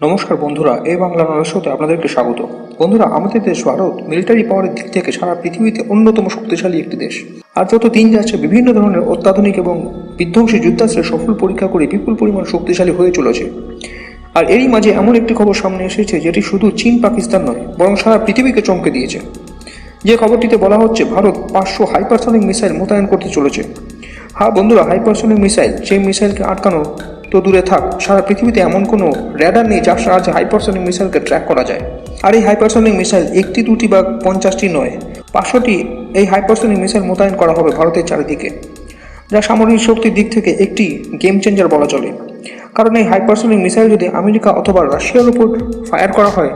নমস্কার বন্ধুরা এই বাংলা নরসতে আপনাদেরকে স্বাগত। বন্ধুরা, আমাদের দেশ ভারত মিলিটারি পাওয়ারের দিক থেকে সারা পৃথিবীতে অন্যতম শক্তিশালী একটি দেশ। আর যত দিন যাচ্ছে, বিভিন্ন ধরনের অত্যাধুনিক এবং বিধ্বংসী যুদ্ধাস্ত্রের সফল পরীক্ষা করে বিপুল পরিমাণ শক্তিশালী হয়ে চলেছে। আর এরই মাঝে এমন একটি খবর সামনে এসেছে, যেটি শুধু চীন, পাকিস্তান নয়, বরং সারা পৃথিবীকে চমকে দিয়েছে। যে খবরটিতে বলা হচ্ছে, ভারত পাঁচশো হাইপারসনিক মিসাইল মোতায়েন করতে চলেছে। হ্যাঁ বন্ধুরা হাইপারসনিক মিসাইল সেই মিসাইলকে আটকানো তো দূরে থাক, সারা পৃথিবীতে এমন কোনো র্যাডার নেই যার সাহায্যে হাইপারসনিক মিসাইলকে ট্র্যাক করা যায়। আর এই হাইপারসনিক মিসাইল একটি, দুটি বা পঞ্চাশটি নয়, পাঁচশোটি এই হাইপারসনিক মিসাইল মোতায়েন করা হবে ভারতের চারিদিকে, যা সামরিক শক্তির দিক থেকে একটি গেম চেঞ্জার বলা চলে। কারণ এই হাইপারসনিক মিসাইল যদি আমেরিকা অথবা রাশিয়ার উপর ফায়ার করা হয়,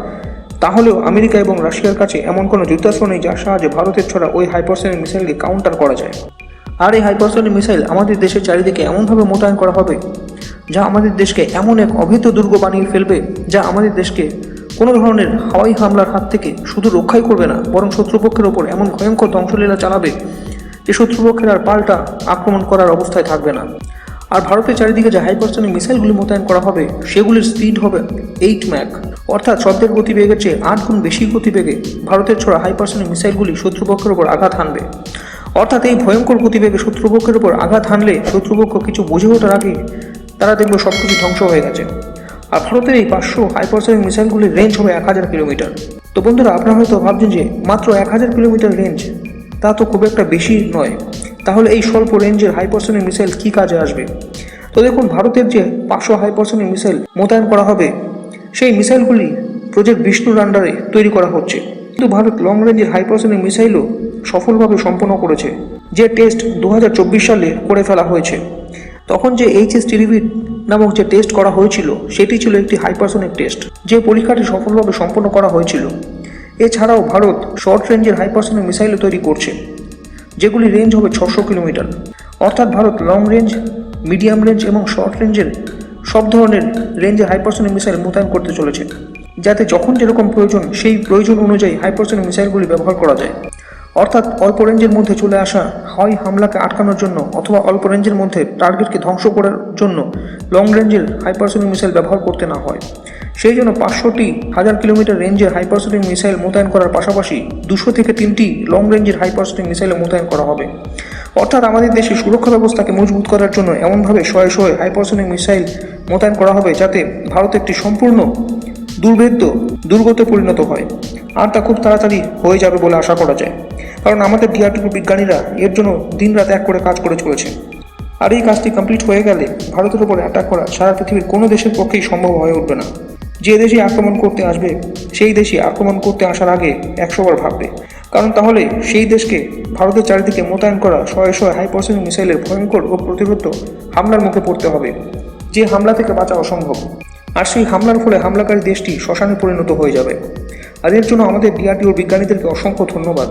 তাহলেও আমেরিকা এবং রাশিয়ার কাছে এমন কোনো যুদ্ধাস্ত্র নেই যার সাহায্যে ভারতের ছড়া ওই হাইপারসনিক মিসাইলকে কাউন্টার করা যায়। আর এই হাইপারসনিক মিসাইল আমাদের দেশের চারিদিকে এমনভাবে মোতায়েন করা হবে, যা আমাদের দেশকে এমন এক অভেদ্য দুর্গ বানিয়ে ফেলবে, যা আমাদের দেশকে কোনো ধরনের হাওয়াই হামলার হাত থেকে শুধু রক্ষাই করবে না, বরং শত্রুপক্ষের ওপর এমন ভয়ঙ্কর ধ্বংসলীলা চালাবে যে শত্রুপক্ষের আর পাল্টা আক্রমণ করার অবস্থায় থাকবে না। আর ভারতের চারিদিকে যে হাইপারসনিক মিসাইলগুলি মোতায়েন করা হবে, সেগুলির স্পিড হবে এইট ম্যাক। অর্থাৎ শব্দের গতিবেগের চেয়ে আট গুণ বেশি গতিবেগে ভারতের ছোড়া হাইপারসনিক মিসাইলগুলি শত্রুপক্ষের ওপর আঘাত হানবে। অর্থাৎ এই ভয়ঙ্কর গতিবেগে শত্রুপক্ষের উপর আঘাত হানলে শত্রুপক্ষ কিছু বুঝে ওঠার আগে তারা দেখবে সব কিছু ধ্বংস হয়ে গেছে। আর ভারতের এই পাঁচশো হাইপারসনিক মিসাইলগুলির রেঞ্জ হবে এক হাজার কিলোমিটার। তো বন্ধুরা, আপনারা হয়তো ভাবছেন যে মাত্র এক হাজার কিলোমিটার রেঞ্জ তা তো খুব একটা বেশি নয়। তাহলে এই স্বল্প রেঞ্জের হাইপারসনিক মিসাইল কী কাজে আসবে? তো দেখুন, ভারতের যে পাঁচশো হাইপারসনিক মিসাইল মোতায়েন করা হবে, সেই মিসাইলগুলি প্রজেক্ট বিষ্ণুর আন্ডারে তৈরি করা হচ্ছে। কিন্তু ভারত লং রেঞ্জের হাইপারসনিক মিসাইলও সফলভাবে সম্পন্ন করেছে, যে টেস্ট দু হাজার চব্বিশ সালে করে ফেলা হয়েছে। তখন যে এইচএস টিরিভিট নামক যে টেস্ট করা হয়েছিল, সেটি ছিল একটি হাইপারসনিক টেস্ট যে পরীক্ষাটি সফলভাবে সম্পন্ন করা হয়েছিল। এছাড়াও ভারত শর্ট রেঞ্জের হাইপারসনিক মিসাইলও তৈরি করছে, যেগুলি রেঞ্জ হবে ছশো কিলোমিটার। অর্থাৎ Bharat long range medium range এবং শর্ট রেঞ্জের সব ধরনের রেঞ্জের হাইপারসনিক মিসাইল মোতায়েন করতে চলেছে, যাতে যখন যেরকম প্রয়োজন সেই প্রয়োজন অনুযায়ী হাইপারসনিক মিসাইলগুলি ব্যবহার করা যায়। অর্থাৎ অল্প রেঞ্জের মধ্যে চলে আসা হয় হামলাকে আটকানোর জন্য অথবা অল্প রেঞ্জের মধ্যে টার্গেটকে ধ্বংস করার জন্য লং রেঞ্জের হাইপারসনিক মিসাইল ব্যবহার করতে না হয়। সেই জন্য পাঁচশোটি হাজার কিলোমিটার রেঞ্জের হাইপারসনিক মিসাইল মোতায়েন করার পাশাপাশি দুশো থেকে তিনটি লং রেঞ্জের হাইপারসনিক মিসাইল মোতায়েন করা হবে। অর্থাৎ আমাদের দেশে সুরক্ষা ব্যবস্থাকে মজবুত করার জন্য এমনভাবে শয়ে শয়ে হাইপারসনিক মিসাইল মোতায়েন করা হবে যাতে ভারত একটি সম্পূর্ণ দুর্ভেদ্য, দুর্গতে পরিণত হয়। আর তা খুব তাড়াতাড়ি হয়ে যাবে বলে আশা করা যায়। কারণ আমাদের ডিআরডিও বিজ্ঞানীরা এর জন্য দিনরাত এক করে কাজ করে চলেছে আর এই কাজটি কমপ্লিট হয়ে গেলে ভারতের উপর অ্যাটাক করা সারা পৃথিবীর কোনো দেশের পক্ষেই সম্ভব হয়ে উঠবে না। যে দেশে আক্রমণ করতে আসবে, সেই দেশে আক্রমণ করতে আসার আগে একশোবার ভাববে। কারণ তাহলে সেই দেশকে ভারতের চারিদিকে মোতায়েন করা শয়ে শয়ে হাইপারসনিক মিসাইলের ভয়ঙ্কর ও প্রতিরোধ হামলার মুখে পড়তে হবে। যে হামলা থেকে বাঁচা অসম্ভব। আর সেই হামলার ফলে হামলাকারী দেশটি শ্মশানে পরিণত হয়ে যাবে। আর এর জন্য আমাদের ডিআরডিওর বিজ্ঞানীদেরকে অসংখ্য ধন্যবাদ।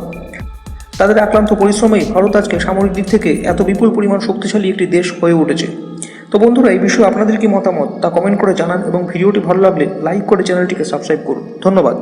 তাদের আক্রান্ত পরিশ্রমেই ভারত আজকে সামরিক দিক থেকে এত বিপুল পরিমাণ শক্তিশালী একটি দেশ হয়ে উঠেছে। তো বন্ধুরা, এই বিষয়ে আপনাদের কি মতামত তা কমেন্ট করে জানান এবং ভিডিওটি ভালো লাগলে লাইক করে চ্যানেলটিকে সাবস্ক্রাইব করুন। ধন্যবাদ।